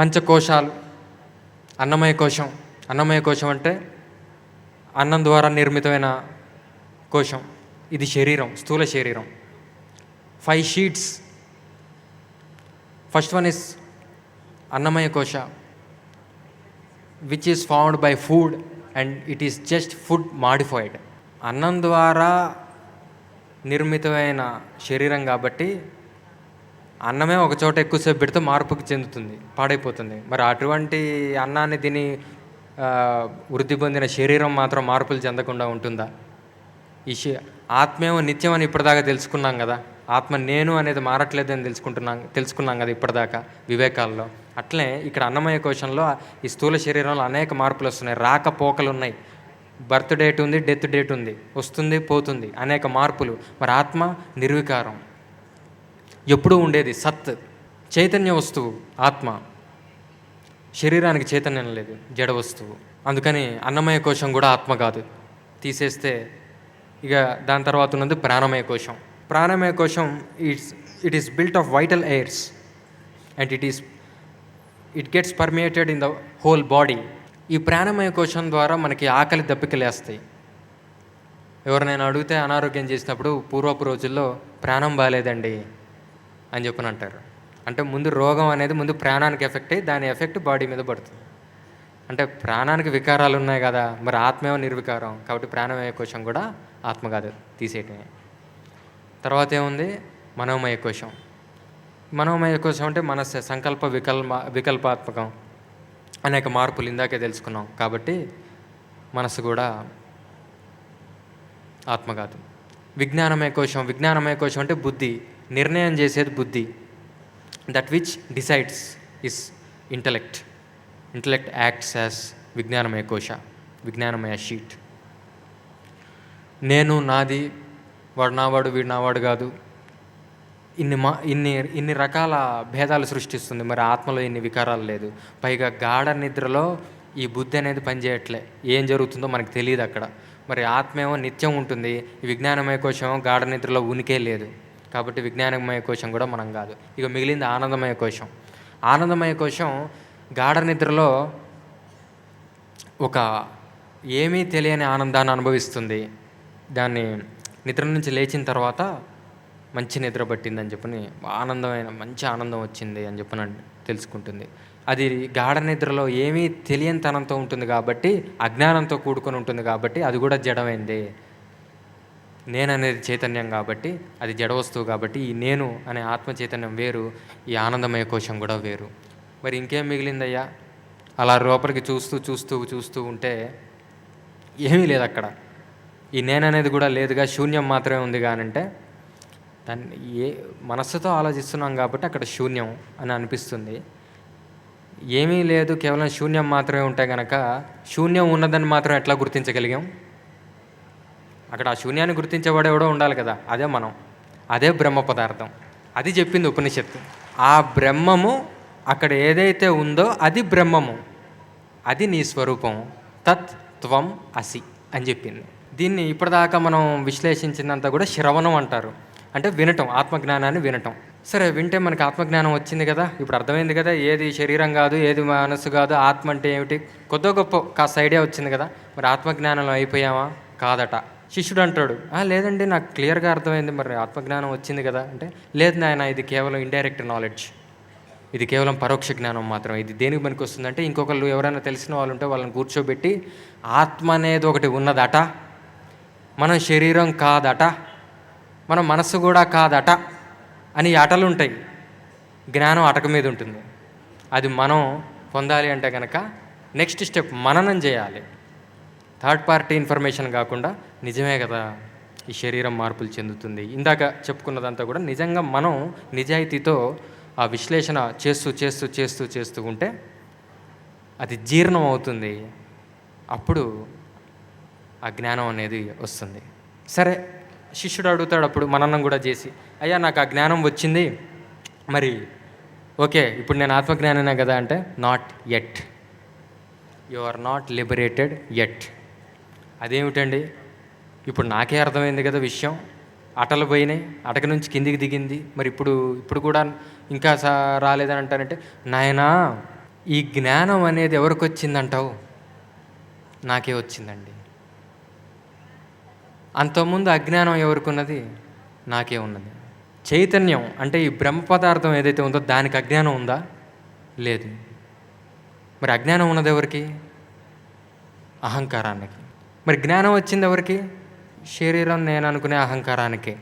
పంచకోశాలు అన్నమయ కోశం. అన్నమయ కోశం అంటే అన్నం ద్వారా నిర్మితమైన కోశం. ఇది శరీరం స్థూల శరీరం. Five sheaths first one is Annamaya kosha which is found by food and it is just food modified అన్నం ద్వారా నిర్మితమైన శరీరం కాబట్టి అన్నమే ఒక చోట ఎక్కువసేపు పెడితే మార్పుకి చెందుతుంది పాడైపోతుంది. మరి అటువంటి అన్నాన్ని తిని వృద్ధి పొందిన శరీరం మాత్రం మార్పులు చెందకుండా ఉంటుందా? ఈ ఆత్మేమో నిత్యం అని ఇప్పటిదాకా తెలుసుకున్నాం కదా ఆత్మ నేను అనేది మారట్లేదని తెలుసుకుంటున్నాం తెలుసుకున్నాం కదా ఇప్పటిదాకా వివేకాల్లో. అట్లే ఇక్కడ అన్నమయ కోశంలో ఈ స్థూల శరీరంలో అనేక మార్పులు వస్తున్నాయి. రాకపోకలు ఉన్నాయి. బర్త్ డేట్ ఉంది డెత్ డేట్ ఉంది. వస్తుంది పోతుంది అనేక మార్పులు. మరి ఆత్మ నిర్వికారం. ఎప్పుడూ ఉండేది సత్ చైతన్య వస్తువు ఆత్మ. శరీరానికి చైతన్యం లేదు జడ వస్తువు. అందుకని అన్నమయ కోశం కూడా ఆత్మ కాదు. తీసేస్తే ఇక దాని తర్వాత ఉన్నది ప్రాణమయ కోశం. ప్రాణమయ కోశం it's it is built of vital airs. And it is it gets permeated in the whole body. ఈ ప్రాణమయ కోశం ద్వారా మనకి ఆకలి దప్పికలు వేస్తాయి ఎవరినైనా అడిగితే అనారోగ్యం చేసినప్పుడు పూర్వపు రోజుల్లో ప్రాణం బాగాలేదండి. అని చెప్పని అంటారు. అంటే ముందు రోగం అనేది ముందు ప్రాణానికి ఎఫెక్ట్ అయ్యి దాని ఎఫెక్ట్ బాడీ మీద పడుతుంది. అంటే ప్రాణానికి వికారాలు ఉన్నాయి కదా మరి ఆత్మేమో నిర్వికారం కాబట్టి ప్రాణమయ కోశం కూడా ఆత్మ కాదు తీసేయటమే. తర్వాత ఏముంది? మనోమయ కోశం. మనోమయ కోశం అంటే మనస్సు సంకల్ప వికల్ప వికల్పాత్మకం అనేక మార్పులు ఇందాకే తెలుసుకున్నాం కాబట్టి మనసు కూడా ఆత్మ కాదు. విజ్ఞానమయ కోశం విజ్ఞానమయ కోశం అంటే బుద్ధి. నిర్ణయం చేసేది బుద్ధి. That which decides is intellect intellect acts as vijnanamaya kosha విజ్ఞానమయ షీట్ నేను నాది వాడు నావాడు వీడు నావాడు కాదు. ఇన్ని మా ఇన్ని ఇన్ని రకాల భేదాలు సృష్టిస్తుంది. మరి ఆత్మలో ఇన్ని వికారాలు లేదు. పైగా గాఢ నిద్రలో ఈ బుద్ధి అనేది పనిచేయట్లే. ఏం జరుగుతుందో మనకు తెలియదు అక్కడ. మరి ఆత్మేమో నిత్యం ఉంటుంది. ఈ విజ్ఞానమయ కోశం గాఢ నిద్రలో ఉనికే లేదు. కాబట్టి విజ్ఞానమయ కోశం కూడా మనం కాదు. ఇక మిగిలింది ఆనందమయ కోశం. ఆనందమయ కోశం గాఢ నిద్రలో ఒక ఏమీ తెలియని ఆనందాన్ని అనుభవిస్తుంది. దాన్ని నిద్ర నుంచి లేచిన తర్వాత మంచి నిద్ర పట్టిందని చెప్పని ఆనందమైన మంచి ఆనందం వచ్చింది అని చెప్పని తెలుసుకుంటుంది. అది గాఢ నిద్రలో ఏమీ తెలియని తనంతో ఉంటుంది కాబట్టి అజ్ఞానంతో కూడుకొని ఉంటుంది కాబట్టి అది కూడా జడమైంది. నేను అనేది చైతన్యం కాబట్టి అది జడ వస్తువు కాబట్టి ఈ నేను అనే ఆత్మ చైతన్యం వేరు ఈ ఆనందమయ కోశం కూడా వేరు. మరి ఇంకేం మిగిలిందయ్యా? అలా లోపలికి చూస్తూ చూస్తూ చూస్తూ ఉంటే ఏమీ లేదు అక్కడ. ఈ నేననేది కూడా లేదుగా శూన్యం మాత్రమే ఉంది కానంటే దాన్ని ఏ మనస్సుతో ఆలోచిస్తున్నాం కాబట్టి అక్కడ శూన్యం అని అనిపిస్తుంది. ఏమీ లేదు కేవలం శూన్యం మాత్రమే ఉంటే గనక శూన్యం ఉన్నదని మాత్రం ఎట్లా గుర్తించగలిగాం? అక్కడ ఆ శూన్యాన్ని గుర్తించేవాడెవడో ఉండాలి కదా అదే మనం. అదే బ్రహ్మ పదార్థం. అది చెప్పింది ఉపనిషత్తు. ఆ బ్రహ్మము అక్కడ ఏదైతే ఉందో అది బ్రహ్మము. అది నీ స్వరూపం. తత్ త్వం అసి అని చెప్పింది. దీన్ని ఇప్పటిదాకా మనం విశ్లేషించినంత కూడా శ్రవణం అంటారు. అంటే వినటం ఆత్మజ్ఞానాన్ని వినటం. సరే వింటే మనకి ఆత్మజ్ఞానం వచ్చింది కదా ఇప్పుడు అర్థమైంది కదా ఏది శరీరం కాదు ఏది మనసు కాదు ఆత్మ అంటే ఏమిటి? కొద్దో గొప్ప కాస్త ఐడియా వచ్చింది కదా మరి ఆత్మజ్ఞానంలో అయిపోయామా? కాదట. శిష్యుడు అంటాడు లేదండి నాకు క్లియర్గా అర్థమైంది మరి ఆత్మజ్ఞానం వచ్చింది కదా. అంటే లేదు నాయన ఇది కేవలం ఇండైరెక్ట్ నాలెడ్జ్ ఇది కేవలం పరోక్ష జ్ఞానం మాత్రం ఇది దేనికి పనికి వస్తుందంటే ఇంకొకళ్ళు ఎవరైనా తెలిసిన వాళ్ళు ఉంటే వాళ్ళని కూర్చోబెట్టి ఆత్మ అనేది ఒకటి ఉన్నదట. మన శరీరం కాదట. మన మనసు కూడా కాదట. అని అటలు ఉంటాయి. జ్ఞానం అటక మీద ఉంటుంది. అది మనం పొందాలి అంటే కనుక నెక్స్ట్ స్టెప్ మననం చేయాలి. థర్డ్ పార్టీ ఇన్ఫర్మేషన్ కాకుండా నిజమే కదా ఈ శరీరం మార్పులు చెందుతుంది. ఇందాక చెప్పుకున్నదంతా కూడా నిజంగా మనం నిజాయితీతో ఆ విశ్లేషణ చేస్తూ చేస్తూ చేస్తూ చేస్తూ ఉంటే అది జీర్ణం అవుతుంది. అప్పుడు ఆ జ్ఞానం అనేది వస్తుంది. సరే శిష్యుడు అడుగుతాడు అప్పుడు మనన్నం కూడా చేసి అయ్యా నాకు ఆ జ్ఞానం వచ్చింది. మరి ఓకే ఇప్పుడు నేను ఆత్మజ్ఞాననే కదా అంటే not yet you are not liberated yet అదేమిటండి? ఇప్పుడు నాకే అర్థమైంది కదా విషయం. అటలు పోయినాయి అటక నుంచి కిందికి దిగింది. మరి ఇప్పుడు ఇప్పుడు కూడా ఇంకా సా రాలేదని అంటానంటే నాయనా ఈ జ్ఞానం అనేది ఎవరికి వచ్చిందంటావు? నాకే వచ్చిందండి. అంతకుముందు అజ్ఞానం ఎవరికి ఉన్నది నాకే ఉన్నది. చైతన్యం అంటే ఈ బ్రహ్మ పదార్థం ఏదైతే ఉందో దానికి అజ్ఞానం ఉందా? లేదు. మరి అజ్ఞానం ఉన్నది ఎవరికి? అహంకారానికి. మరి జ్ఞానం వచ్చింది ఎవరికి? శరీరం నేను అనుకునే అహంకారానికే.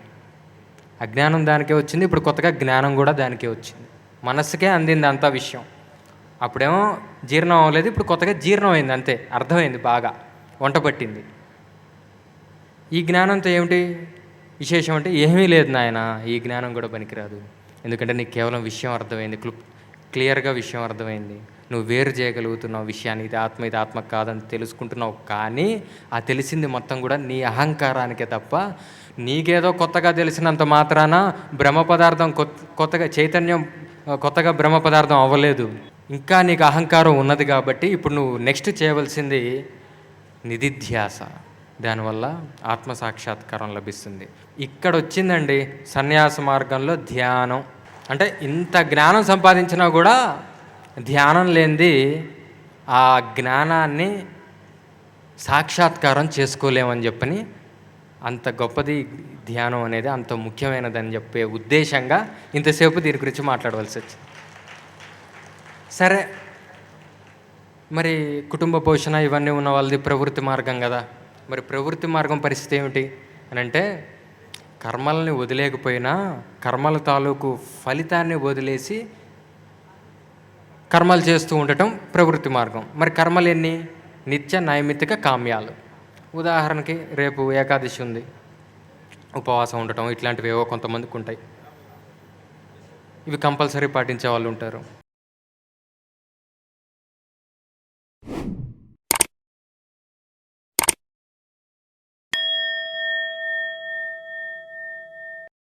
అజ్ఞానం దానికే వచ్చింది ఇప్పుడు కొత్తగా జ్ఞానం కూడా దానికే వచ్చింది. మనస్సుకే అందింది అంతా విషయం. అప్పుడేమో జీర్ణం అవ్వలేదు ఇప్పుడు కొత్తగా జీర్ణం అయింది అంతే అర్థమైంది బాగా వంట పట్టింది. ఈ జ్ఞానంతో ఏమిటి విశేషం అంటే ఏమీ లేదు నాయన ఈ జ్ఞానం కూడా పనికిరాదు. ఎందుకంటే నీకు కేవలం విషయం అర్థమైంది క్లుప్ క్లియర్గా విషయం అర్థమైంది. నువ్వు వేరు చేయగలుగుతున్నావు విషయాన్ని ఇది ఆత్మ ఇది ఆత్మ కాదని తెలుసుకుంటున్నావు కానీ ఆ తెలిసింది మొత్తం కూడా నీ అహంకారానికే తప్ప నీకేదో కొత్తగా తెలిసినంత మాత్రాన బ్రహ్మ పదార్థం కొత్త కొత్తగా చైతన్యం కొత్తగా బ్రహ్మ పదార్థం అవ్వలేదు. ఇంకా నీకు అహంకారం ఉన్నది కాబట్టి ఇప్పుడు నువ్వు నెక్స్ట్ చేయవలసింది నిధిధ్యాస. దానివల్ల ఆత్మ సాక్షాత్కారం లభిస్తుంది. ఇక్కడ వచ్చిందండి సన్యాస మార్గంలో ధ్యానం. అంటే ఇంత జ్ఞానం సంపాదించినా కూడా ధ్యానం లేనిది ఆ జ్ఞానాన్ని సాక్షాత్కారం చేసుకోలేమని చెప్పని అంత గొప్పది ధ్యానం అనేది అంత ముఖ్యమైనదని చెప్పే ఉద్దేశంగా ఇంతసేపు దీని గురించి మాట్లాడవలసి వచ్చింది. సరే మరి కుటుంబ పోషణ ఇవన్నీ ఉన్న వాళ్ళది ప్రవృత్తి మార్గం కదా. మరి ప్రవృత్తి మార్గం పరిస్థితి ఏమిటి అని అంటే కర్మల్ని వదిలేకపోయినా కర్మల తాలూకు ఫలితాన్ని వదిలేసి కర్మలు చేస్తూ ఉండటం ప్రవృత్తి మార్గం. మరి కర్మలు ఎన్ని? నిత్య నైమిత్తిక కామ్యాలు. ఉదాహరణకి రేపు ఏకాదశి ఉంది. ఉపవాసం ఉండటం ఇట్లాంటివి ఏవో కొంతమందికి ఉంటాయి. ఇవి కంపల్సరీ పాటించే వాళ్ళు ఉంటారు.